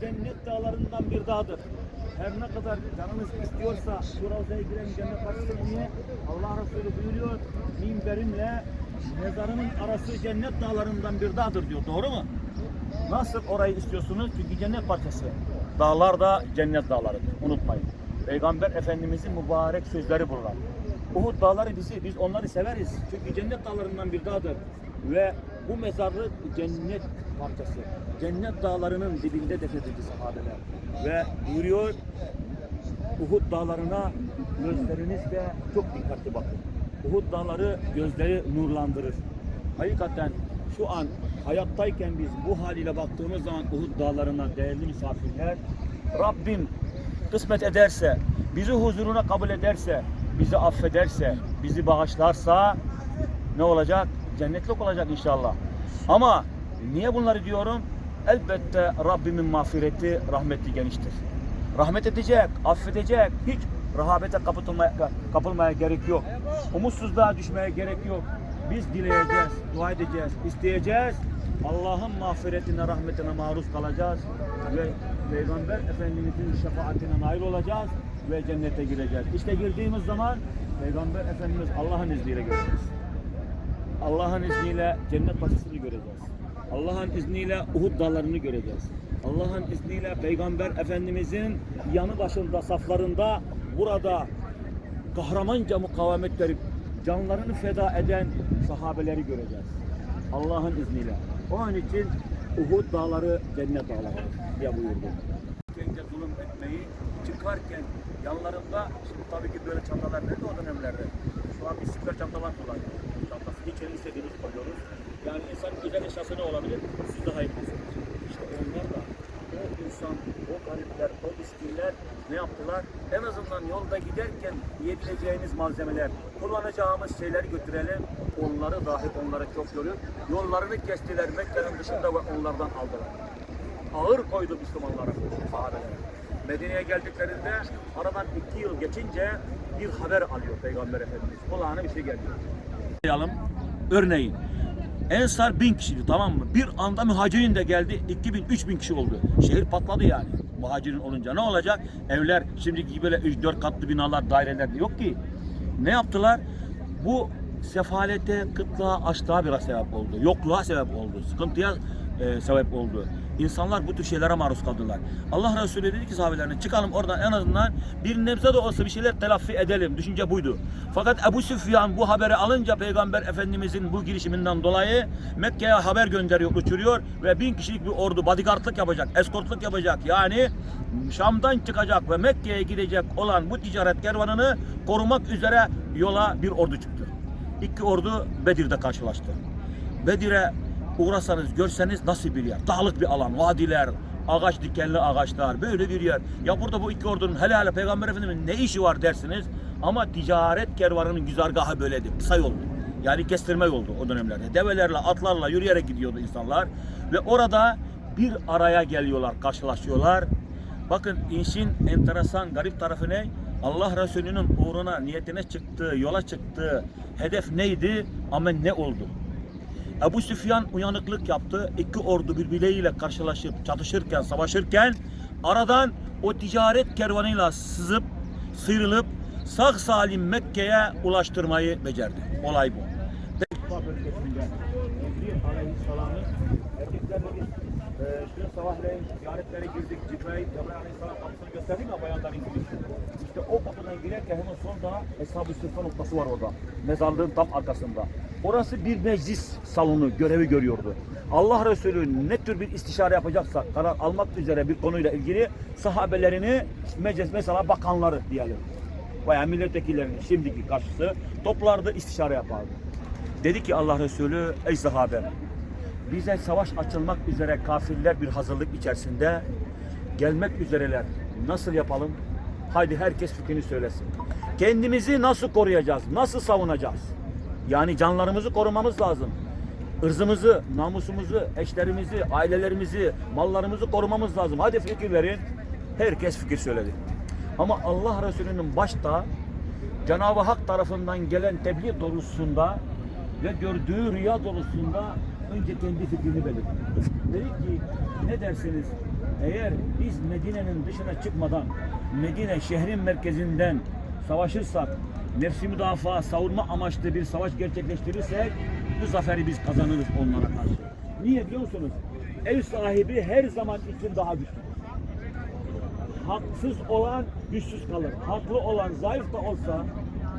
cennet dağlarından bir dağdır. Her ne kadar canınız istiyorsa şu ravzaya giren cennet bahçesi diye Allah Resulü buyuruyor. Minberimle mezarımın arası cennet dağlarından bir dağdır diyor. Doğru mu? Nasıl orayı istiyorsunuz? Çünkü cennet parçası. Dağlar da cennet dağları. Unutmayın. Peygamber Efendimizin mübarek sözleri bunlar. Uhud dağları bizi, biz onları severiz. Çünkü cennet dağlarından bir dağdır. Ve bu mezarlık cennet parçası. Cennet dağlarının dibinde defnedildi sahabeler. Ve buyuruyor Uhud dağlarına gözlerinizle çok dikkatli bakın. Uhud dağları gözleri nurlandırır. Hakikaten şu an hayattayken biz bu haliyle baktığımız zaman Uhud dağlarına değerli misafirler Rabbim kısmet ederse, bizi huzuruna kabul ederse, bizi affederse, bizi bağışlarsa ne olacak? Cennetlik olacak inşallah. Ama niye bunları diyorum? Elbette Rabbimin mağfireti, rahmeti geniştir. Rahmet edecek, affedecek. Hiç rahabete kapılmaya, kapılmaya gerek yok. Umutsuzluğa düşmeye gerek yok. Biz dileyeceğiz, dua edeceğiz, isteyeceğiz. Allah'ın mağfiretine, rahmetine maruz kalacağız ve Peygamber Efendimizin şefaatine nail olacağız ve cennete gireceğiz. İşte girdiğimiz zaman Peygamber Efendimiz Allah'ın izniyle göreceğiz. Allah'ın izniyle cennet bahçesini göreceğiz. Allah'ın izniyle Uhud dağlarını göreceğiz. Allah'ın izniyle Peygamber Efendimizin yanı başında, saflarında burada kahramanca mukavemet verip canlarını feda eden sahabeleri göreceğiz. Allah'ın izniyle. Onun için Uhud dağları cennet dağları diye buyurdu. Kendi zulüm etmeyi çıkarken yanlarında şimdi tabii ki böyle çantalar nerede o dönemlerde? Şu an bir süper çantalar kullanıyor. Çantası içeri istediğiniz koyuyoruz. Güzel eşyası ne olabilir? Siz daha iyi bilirsiniz. İşte onlar da o insan, o garipler, o miskinler ne yaptılar? En azından yolda giderken yiyebileceğiniz malzemeler, kullanacağımız şeyleri götürelim. Onları dahi onlara çok görüp yollarını kestiler Mekke'nin dışında ve onlardan aldılar. Ağır koydu Müslümanlara, sahabelere. Medine'ye geldiklerinde aradan iki yıl geçince bir haber alıyor Peygamber Efendimiz. Kulağına bir şey geliyor. Örneğin Ensar bin kişiydi tamam mı? Bir anda muhacirin de geldi. 2000 3000 kişi oldu. Şehir patladı yani. Muhacirin olunca ne olacak? Evler şimdiki gibi böyle 3-4 katlı binalar, daireler yok ki. Ne yaptılar? Bu sefalete, kıtlığa, açlığa biraz sebep oldu. Yokluğa sebep oldu. Sıkıntıya e, sebep oldu. İnsanlar bu tür şeylere maruz kaldılar. Allah Resulü dedi ki sahabelerine çıkalım oradan en azından bir nebze de olsa bir şeyler telafi edelim. Düşünce buydu. Fakat Ebu Süfyan bu haberi alınca Peygamber Efendimizin bu girişiminden dolayı Mekke'ye haber gönderiyor, uçuruyor ve bin kişilik bir ordu bodyguardlık yapacak, eskortluk yapacak. Yani Şam'dan çıkacak ve Mekke'ye gidecek olan bu ticaret kervanını korumak üzere yola bir ordu çıktı. İki ordu Bedir'de karşılaştı. Bedir'e uğrasanız görseniz nasıl bir yer? Dağlık bir alan, vadiler, ağaç dikenli ağaçlar, böyle bir yer. Ya burada bu iki ordunun hele hele Peygamber Efendimiz'in ne işi var dersiniz. Ama ticaret kervanının güzergahı böyleydi. Kısa yoldu. Yani kestirme yoldu o dönemlerde. Develerle, atlarla yürüyerek gidiyordu insanlar. Ve orada bir araya geliyorlar, karşılaşıyorlar. Bakın işin enteresan, garip tarafı ne? Allah Resulü'nün uğruna, niyetine çıktığı, yola çıktığı hedef neydi ama ne oldu? Ebu Süfyan uyanıklık yaptı. İki ordu birbirleriyle karşılaşıp çatışırken, savaşırken aradan o ticaret kervanıyla sızıp, sıyrılıp sağ salim Mekke'ye ulaştırmayı becerdi. Olay bu. İşte o kapıdan girerken hemen solda Eshab-ı Sırfa noktası var orada. Mezarlığın tam arkasında. Orası bir meclis salonu görevi görüyordu. Allah Resulü ne tür bir istişare yapacaksa karar almak üzere bir konuyla ilgili sahabelerini meclis mesela bakanları diyelim veya milletvekillerinin şimdiki karşısı toplardı istişare yapardı. Dedi ki Allah Resulü ey sahabem bize savaş açılmak üzere kafirler bir hazırlık içerisinde gelmek üzereler. Nasıl yapalım? Haydi herkes fikrini söylesin. Kendimizi nasıl koruyacağız? Nasıl savunacağız? Yani canlarımızı korumamız lazım. Irzımızı, namusumuzu, eşlerimizi, ailelerimizi, mallarımızı korumamız lazım. Hadi fikir verin. Herkes fikir söyledi. Ama Allah Resulü'nün başta Cenab-ı Hak tarafından gelen tebliğ doğrultusunda ve gördüğü rüya doğrultusunda önce kendi fikrini belirtti. Dedi ki ne dersiniz Eğer biz Medine'nin dışına çıkmadan Medine şehrin merkezinden savaşırsak, nefsi müdafaa, savunma amaçlı bir savaş gerçekleştirirsek bu zaferi biz kazanırız onlara karşı. Niye biliyor musunuz? Ev sahibi her zaman için daha güçlüdür. Haksız olan güçsüz kalır. Haklı olan zayıf da olsa,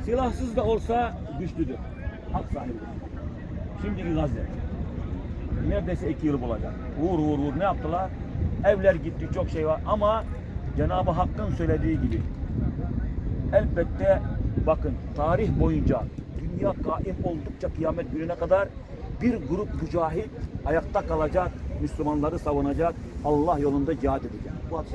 silahsız da olsa güçlüdür. Hak sahibi. Şimdiki Gazze. Neredeyse iki yıl bulacak. Vur vur vur ne yaptılar? Evler gitti çok şey var ama Cenab-ı Hakk'ın söylediği gibi elbette bakın tarih boyunca dünya kaim oldukça kıyamet gününe kadar bir grup mücahit ayakta kalacak, Müslümanları savunacak, Allah yolunda cihad edecek. Bu akşam